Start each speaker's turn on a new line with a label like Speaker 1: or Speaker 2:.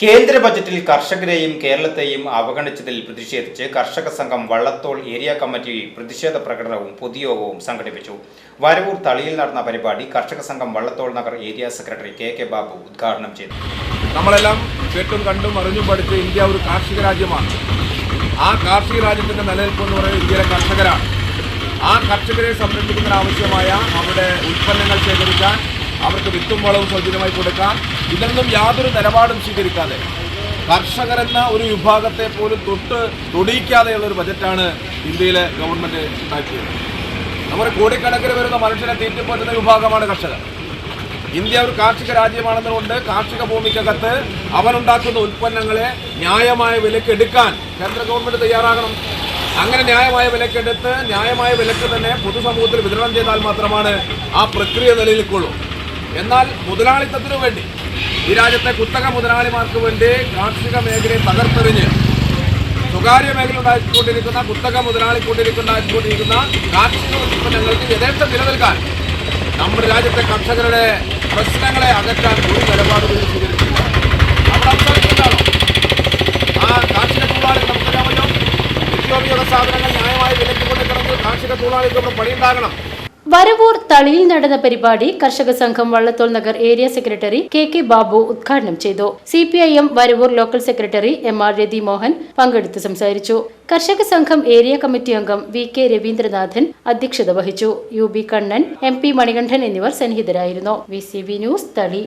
Speaker 1: കേന്ദ്ര ബജറ്റിൽ കർഷകരെയും കേരളത്തെയും അവഗണിച്ചതിൽ പ്രതിഷേധിച്ച് കർഷക സംഘം വള്ളത്തോൾ ഏരിയ കമ്മിറ്റി പ്രതിഷേധ പ്രകടനവും പൊതുയോഗവും സംഘടിപ്പിച്ചു. വരവൂർ തളിയിൽ നടന്ന പരിപാടി കർഷക സംഘം Vallathol Nagar area secretary K K Babu ഉദ്ഘാടനം ചെയ്തു.
Speaker 2: നമ്മളെല്ലാം കേട്ടും കണ്ടും അറിഞ്ഞും പഠിച്ച് ഇന്ത്യ ഒരു കാർഷിക രാജ്യമാണ്. ആ കാർഷിക രാജ്യത്തിന്റെ നിലനിൽപ്പ് എന്ന് പറയുന്നത് ഇന്ത്യയിലെ കർഷകരാണ്. ആ കർഷകരെ സംരക്ഷിക്കുന്നതിന് ആവശ്യമായ അവരുടെ ഉൽപ്പന്നങ്ങൾ ശേഖരിക്കാൻ അവർക്ക് വിത്തും വളവും സൗജന്യമായി കൊടുക്കാൻ ഇതൊന്നും യാതൊരു നിലപാടും സ്വീകരിക്കാതെ. കർഷകരെന്ന ഒരു വിഭാഗത്തെ പോലും തൊട്ട് തൊടിയിക്കാതെയുള്ള ഒരു ബജറ്റാണ് ഇന്ത്യയിലെ ഗവൺമെന്റ് ഉണ്ടാക്കിയത്. നമ്മുടെ കോടിക്കണക്കിന് വരുന്ന മനുഷ്യനെ തീറ്റിപ്പോറ്റുന്ന വിഭാഗമാണ് കർഷകർ. ഇന്ത്യ ഒരു കാർഷിക രാജ്യമാണെന്നുകൊണ്ട് കാർഷിക ഭൂമിക്കകത്ത് അവനുണ്ടാക്കുന്ന ഉൽപ്പന്നങ്ങളെ ന്യായമായ വിലക്ക് എടുക്കാൻ കേന്ദ്ര ഗവൺമെന്റ് തയ്യാറാകണം. അങ്ങനെ ന്യായമായ വിലക്കെടുത്ത് ന്യായമായ വിലക്ക് തന്നെ പൊതുസമൂഹത്തിൽ വിതരണം ചെയ്താൽ മാത്രമാണ് ആ പ്രക്രിയ നിലനിൽക്കുള്ളൂ. എന്നാൽ മുതലാളിത്തത്തിനു വേണ്ടി ഈ രാജ്യത്തെ കുത്തക മുതലാളിമാർക്ക് വേണ്ടി കാർഷിക മേഖലയെ തകർത്തെറിഞ്ഞ് സ്വകാര്യ മേഖല ഉണ്ടാക്കിക്കൊണ്ടിരിക്കുന്ന കുത്തക മുതലാളിക്കൊണ്ടിരിക്കുന്ന കാർഷിക ഉൽപ്പന്നങ്ങൾക്ക് യഥേഷ്ട നിലനിൽക്കാൻ നമ്മുടെ രാജ്യത്തെ കർഷകരുടെ പ്രശ്നങ്ങളെ അകറ്റാൻ ഒരു നിലപാടുകൾ സ്വീകരിച്ചില്ല ആ കാർഷിക തൊഴിലാളികൾ നമുക്കറിയാമല്ലോ നിത്യോപയോഗ സാധനങ്ങൾ ന്യായമായി വിലക്കൊണ്ടിരിക്കണമെങ്കിൽ കാർഷിക തൊഴിലാളികൾക്ക് പണിയുണ്ടാകണം.
Speaker 3: വരവൂർ തളിയിൽ നടന്ന പരിപാടി കർഷക സംഘം Vallathol Nagar area secretary K K Babu ഉദ്ഘാടനം ചെയ്തു. C P I M Varavoor local secretary M R Rathi Mohan പങ്കെടുത്ത് സംസാരിച്ചു. കർഷക സംഘം ഏരിയ കമ്മിറ്റി അംഗം വി കെ രവീന്ദ്രനാഥൻ അധ്യക്ഷത വഹിച്ചു. U B Kannan M P Manikandan എന്നിവർ സന്നിഹിതരായിരുന്നു. V C B news Thali.